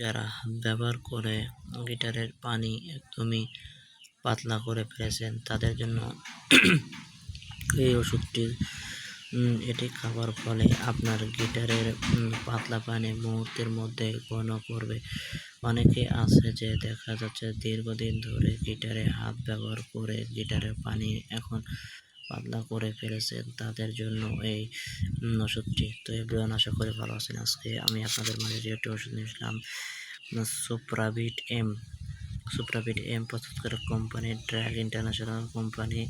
যারা ব্যবহার করে গিটারের পানি একদমই পাতলা করে ফেলেছেন, তাদের জন্য এই ওষুধটি এটি খাবার ফলে আপনার গিটারের পাতলা পানি মুহূর্তের মধ্যে ঘন করবে। অনেকে আছে যে দেখা যাচ্ছে দীর্ঘদিন ধরে গিটারে হাত ব্যবহার করে গিটারের পানি এখন পাতলা করে ফেলেছেন তাদের জন্য এই ওষুধটি। তো এগুলো আশা করে ভালো আছেন। আজকে আমি আপনাদের মাঝে যে একটি ওষুধ নিয়েছিলাম সুপ্রাভিট এম। সুপ্রাভিট এম প্রস্তুতকারক কোম্পানি ড্র্যাগ ইন্টারন্যাশনাল কোম্পানি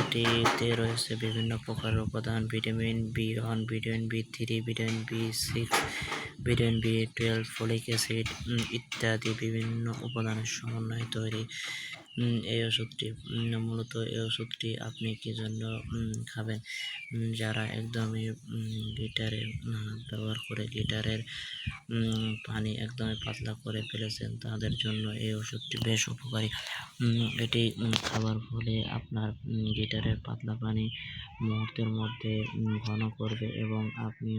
এটিতে রয়েছে বিভিন্ন প্রকারের উপাদান, vitamin B one, vitamin B three, vitamin B six, vitamin B twelve, folic acid ইত্যাদি বিভিন্ন উপাদানের সমন্বয়ে তৈরি। এই ওষুধটি মূলত এই ওষুধটি আপনি কি জন্য খাবেন? যারা একদমই গিটারে ব্যবহার করে গিটারের পানি একদমই পাতলা করে ফেলেছেন তাদের জন্য এই ওষুধটি বেশ উপকারী। এটি খাবার ফলে আপনার গিটারের পাতলা পানি মুহূর্তের মধ্যে ঘন করবে এবং আপনি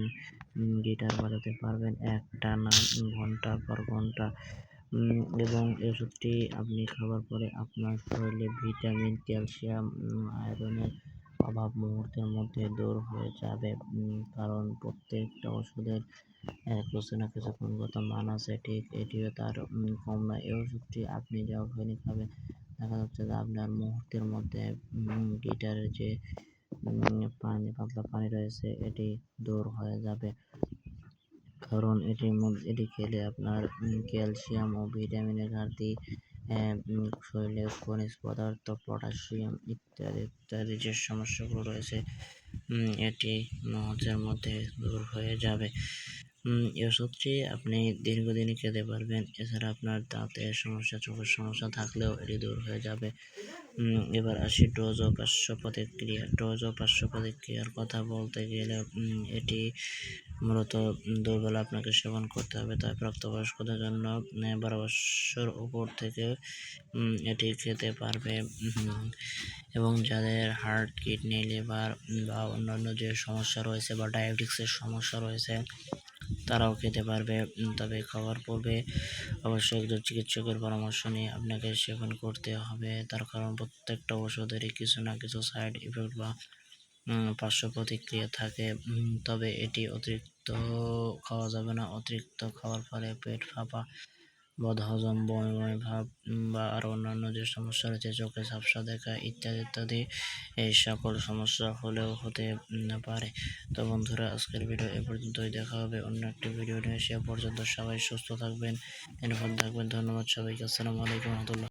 গিটার বাজাতে পারবেন এক টানা উম, ঘণ্টা পর ঘণ্টা। এবং এই ওষুধটি আপনি খাওয়ার পরে আপনার শরীরে ভিটামিন, ক্যালসিয়াম আয়রনের অভাব মুহূর্তের মধ্যে দূর হয়ে যাবে। কারণ প্রত্যেকটা ওষুধের কিছু না কিছু গুণগত মান আছে, ঠিক এটিও তার কম নয়। এই ওষুধটি আপনি যখনই খাবেন, দেখা যাচ্ছে যে আপনার মুহূর্তের মধ্যে গিটারের যে পানি, পাতলা পানি রয়েছে, এটি দূর হয়ে যাবে। কারণ এটির এটি খেলে আপনার ক্যালসিয়াম ও ভিটামিনের ঘাটতি শরীরে খনিজ পদার্থ, পটাশিয়াম ইত্যাদি ইত্যাদি যে সমস্যাগুলো রয়েছে এটি মুহূর্তের মধ্যে দূর হয়ে যাবে। এই ওষুধটি আপনি দীর্ঘদিন খেতে পারবেন, এছাড়া আপনার দাঁতের সমস্যা, চোখের সমস্যা থাকলেও এটি দূর হয়ে যাবে। এবার আসি ডোজ ও পার্শ্ব প্রতিক্রিয়া ডোজ ও পার্শ্ব প্রতিক্রিয়ার কথা বলতে গেলে এটি মূলত দুর্বল আপনাকে সেবন করতে হবে, তাই প্রাপ্তবয়স্কদের জন্য বারো বছর উপর থেকে এটি খেতে পারবে। এবং যাদের হার্ট, কিডনি, লিভার বা অন্যান্য যে সমস্যা রয়েছে বা ডায়াবেটিক্সের সমস্যা রয়েছে, তারাও খেতে পারবে। তবে খাওয়ার পূর্বে অবশ্যই একজন চিকিৎসকের পরামর্শ নিয়ে আপনাকে সেবন করতে হবে। তার কারণ প্রত্যেকটা ওষুধেরই কিছু না কিছু সাইড ইফেক্ট বা পার্শ্ব প্রতিক্রিয়া থাকে। তবে এটি অতিরিক্ত খাওয়া যাবে না। অতিরিক্ত খাওয়ার ফলে পেট ফাঁপা, বদহজম, বমি বমি ভাব বা আরও অন্যান্য যে সমস্যা রয়েছে, চোখে ঝাপসা দেখা ইত্যাদি ইত্যাদি, এই সকল সমস্যা হলেও হতে পারে। তো বন্ধুরা, আজকের ভিডিও এ পর্যন্তই। দেখা হবে অন্য একটি ভিডিও নিয়ে। সে পর্যন্ত সবাই সুস্থ থাকবেন, নিরাপদ থাকবেন। ধন্যবাদ সবাইকে। আসসালামু আলাইকুম রহমতুল্লাহ।